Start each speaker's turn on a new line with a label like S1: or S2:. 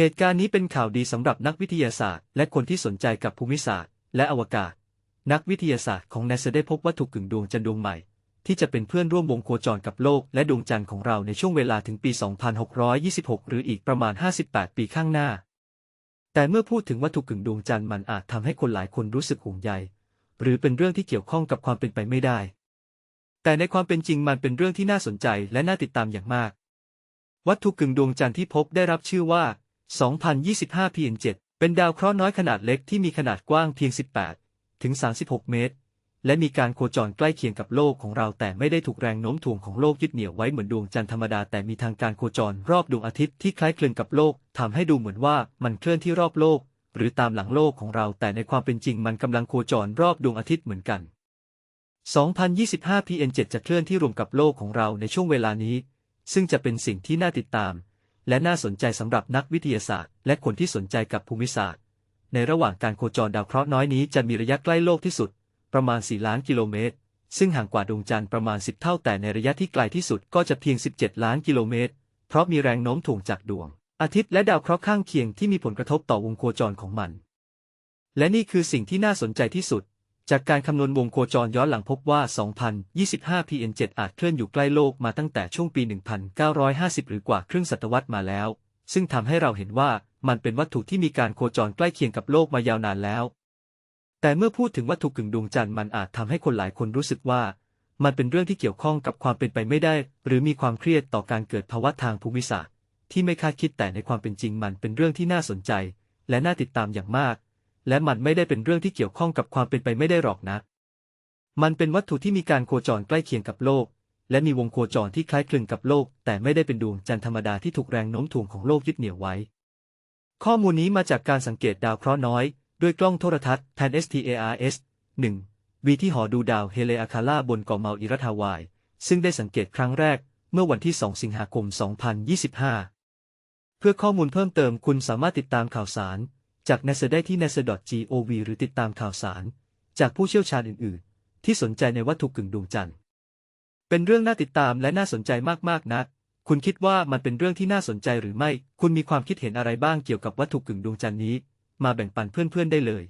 S1: เหตุการณ์นี้เป็นข่าวดีสำหรับนักวิทยาศาสตร์ และคนที่สนใจกับภูมิศาสตร์ และอวกาศ นักวิทยาศาสตร์ของ NASA ได้พบวัตถุกึ่งดวงจันทร์ดวงใหม่ ที่จะเป็นเพื่อนร่วมวงโคจรกับโลกและดวงจันทร์ของเราในช่วงเวลาถึงปี 2626 หรืออีกประมาณ 58 ปีข้างหน้า แต่เมื่อพูดถึงวัตถุกึ่งดวงจันทร์มันอาจทำให้คนหลายคนรู้สึกห่วงใย หรือเป็นเรื่องที่เกี่ยวข้องกับความเป็นไปไม่ได้ แต่ในความเป็นจริงมันเป็นเรื่องที่น่าสนใจและน่าติดตามอย่างมาก วัตถุกึ่งดวงจันทร์ที่พบได้รับชื่อว่า 2025 PN7 เป็นดาวเคราะห์น้อยขนาดเล็กที่มีขนาดกว้างเพียง 18 ถึง 36 เมตร และมีการโคจรใกล้เคียงกับโลกของเราแต่ไม่ได้ถูกแรงโน้มถ่วงของโลกยึดเหนี่ยวไว้เหมือนดวงจันทร์ธรรมดาแต่มีทางการโคจรรอบดวงอาทิตย์ที่คล้ายคลึงกับโลกทำให้ดูเหมือนว่ามันเคลื่อนที่รอบโลก หรือตามหลังโลกของเราแต่ในความเป็นจริงมันกำลังโคจรรอบดวงอาทิตย์เหมือนกัน 2025 PN7 จะเคลื่อนที่รวมกับโลกของเราในช่วงเวลานี้ ซึ่งจะเป็นสิ่งที่น่าติดตาม และน่าสนใจสำหรับนักวิทยาศาสตร์ และคนที่สนใจกับภูมิศาสตร์ ในระหว่างการโคจรดาวเคราะห์น้อยนี้จะมีระยะใกล้โลกที่สุด ประมาณ 4 ล้านกิโลเมตร ซึ่งห่างกว่าดวงจันทร์ประมาณ 10 เท่าแต่ในระยะที่ไกลที่สุดก็จะเพียง 17 ล้านกิโลเมตร เพราะมีแรงโน้มถ่วงจากดวง อาทิตย์และดาวเคราะห์ข้างเคียงที่มีผลกระทบต่อวงโคจรของมัน และนี่คือสิ่งที่น่าสนใจที่สุด จากการคำนวณวงโคจรย้อนหลังพบว่า 2025 PN7 อาจเคลื่อนอยู่ใกล้โลกมาตั้งแต่ช่วงปี 1950 หรือกว่าครึ่งศตวรรษมาแล้ว ซึ่งทำให้เราเห็นว่ามันเป็นวัตถุที่มีการโคจรใกล้เคียงกับโลกมายาวนานแล้ว แต่เมื่อพูดถึงวัตถุกึ่งดวงจันทร์มันอาจทำให้คนหลายคนรู้สึกว่า มันเป็นเรื่องที่เกี่ยวข้องกับความเป็นไปไม่ได้ หรือมีความเครียดต่อการเกิดภาวะทางภูมิศาสตร์ ที่ไม่คาดคิดแต่ในความเป็นจริงมันเป็นเรื่องที่น่าสนใจ และน่าติดตามอย่างมาก และมันไม่ได้เป็นเรื่องที่เกี่ยวข้องกับความเป็นไปไม่ได้หรอกนะ มันเป็นวัตถุที่มีการโคจรใกล้เคียงกับโลก และมีวงโคจรที่คล้ายคลึงกับโลก แต่ไม่ได้เป็นดวงจันทร์ธรรมดาที่ถูกแรงโน้มถ่วงของโลกยึดเหนี่ยวไว้ ข้อมูลนี้มาจากการสังเกตดาวเคราะห์น้อย ด้วยกล้องโทรทัศน์ Pan STARS 1 วีที่หอดูดาวเฮเลอาคาล่าบนเกาะเมาอิรัตฮาวาย ซึ่งได้สังเกตครั้งแรกเมื่อวันที่ 2 สิงหาคม 2025 เพื่อข้อมูลเพิ่มเติมคุณสามารถติดตามข่าวสาร จาก NASA ได้ที่ nasa.gov หรือติดตามข่าวสาร จากผู้เชี่ยวชาญอื่น ๆ ที่สนใจในวัตถุกึ่งดวงจันทร์ เป็นเรื่องน่าติดตามและน่าสนใจมาก ๆ นะ คุณคิดว่ามันเป็นเรื่องที่น่าสนใจหรือไม่ คุณมีความคิดเห็นอะไรบ้างเกี่ยวกับวัตถุกึ่งดวงจันทร์นี้ มาแบ่งปันเพื่อน ๆ ได้เลย